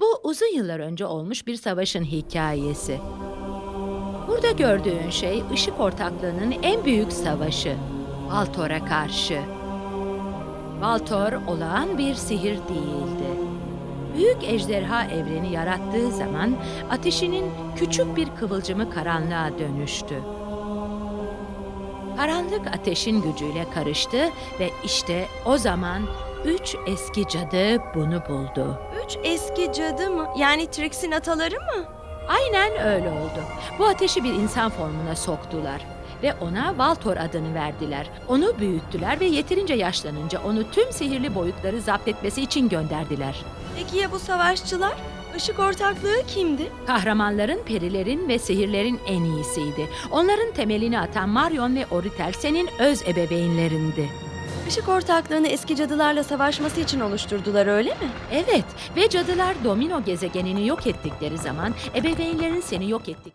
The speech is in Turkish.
Bu uzun yıllar önce olmuş bir savaşın hikayesi. Burada gördüğün şey ışık ortaklığının en büyük savaşı. Valtor'a karşı. Valtor olağan bir sihir değildi. Büyük ejderha evreni yarattığı zaman ateşinin küçük bir kıvılcımı karanlığa dönüştü. Karanlık ateşin gücüyle karıştı ve işte o zaman üç eski cadı bunu buldu. Üç eski cadı mı? Yani Trix'in ataları mı? Aynen öyle oldu. Bu ateşi bir insan formuna soktular ve ona Valtor adını verdiler. Onu büyüttüler ve yeterince yaşlanınca onu tüm sihirli boyutları zapt etmesi için gönderdiler. Peki ya bu savaşçılar? Işık ortaklığı kimdi? Kahramanların, perilerin ve sihirlerin en iyisiydi. Onların temelini atan Marion ve Oritel senin öz ebeveynlerindi. Işık ortaklığını eski cadılarla savaşması için oluşturdular öyle mi? Evet ve cadılar domino gezegenini yok ettikleri zaman ebeveynlerin seni yok ettik.